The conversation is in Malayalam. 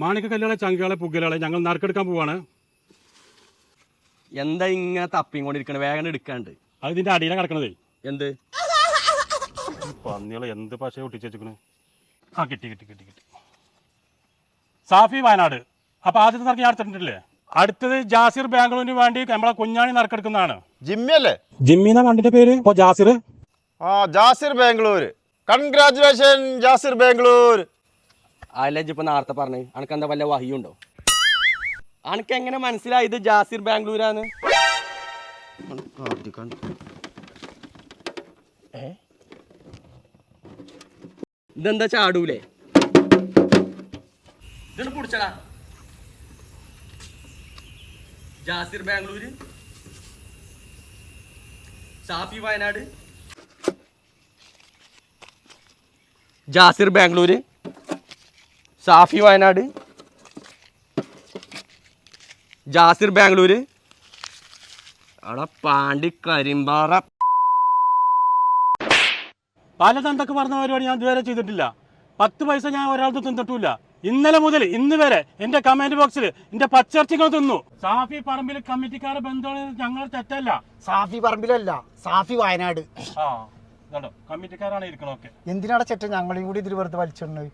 മാണിക്ക കല്യാളെ ചങ്കാളെ പുകലാളെ ഞങ്ങൾ നറുക്കെടുക്കാൻ പോവാണ്. എന്താ ഇങ്ങനെ തപ്പിയും കൊണ്ടിരിക്കണ വേഗം എടുക്കാണ്ട്. അത് ഇതിന്റെ അടിയിലാണ് കിടക്കണതേ. എന്ത്? പന്നികളെ എന്ത് പശ ഒട്ടിച്ച് വെച്ചിക്കണ് ആ കിട്ടി കിട്ടി കിട്ടി കിട്ടി. സാഫി വയനാട്. അപ്പൊ ആദ്യത്തെ നറുക്ക് ഞാൻ എടുത്തിട്ടില്ലേ? അടുത്തത് ജാസിർ ബാംഗ്ലൂരിന് വേണ്ടി നമ്മളെ കുഞ്ഞാണി നറുക്കെടുക്കുന്നതാണ്. ജിമ്മി അല്ലേ ജിമ്മിന്ന കണ്ടിന്റെ പേര്? ഇപ്പൊ ജാസിർ? ആ ജാസിർ ബാംഗ്ലൂർ കൺഗ്രാചുലേഷൻ ജാസിർ ബാംഗ്ലൂർ അല്ല ഇപ്പൊ നേരത്തെ പറഞ്ഞു. അനക്ക് എന്താ വല്ല വഹിയുണ്ടോ? അനക്ക് എങ്ങനെ മനസ്സിലായത് ജാസിർ ബാംഗ്ലൂരാന്ന്? ഇതെന്താ ചാടൂലേ? പിടിച്ചടാ ജാസിർ ബാംഗ്ലൂര്. സാഫി വയനാട്. ജാസിർ ബാംഗ്ലൂര്. സാഫി വയനാട്. ജാസിർ ബാംഗ്ലൂര്. അവിടെ പാണ്ടി കരിമ്പാറ. പലതന്തൊക്കെ പറഞ്ഞ പരിപാടി ഞാൻ ഇതുവരെ ചെയ്തിട്ടില്ല. പത്ത് പൈസ ഞാൻ ഒരാൾക്ക് തിന്നിട്ടില്ല. ഇന്നലെ മുതൽ ഇന്ന് വരെ എന്റെ കമന്റ് ബോക്സിൽ എന്റെ പച്ചർച്ചകൾ തിന്നു. സാഫി പറമ്പിൽ കമ്മിറ്റിക്കാരെ ബന്ധം ഞങ്ങൾ തെറ്റല്ല. സാഫി പറമ്പിലല്ല സാഫി വയനാട്. ആ കമ്മിറ്റിക്കാരാണ് ഇരിക്കണൊക്കെ എന്തിനാണ് ചേട്ടൻ ഞങ്ങളെയും കൂടി ഇതിൽ വെറുതെ വലിച്ചിടുന്നത്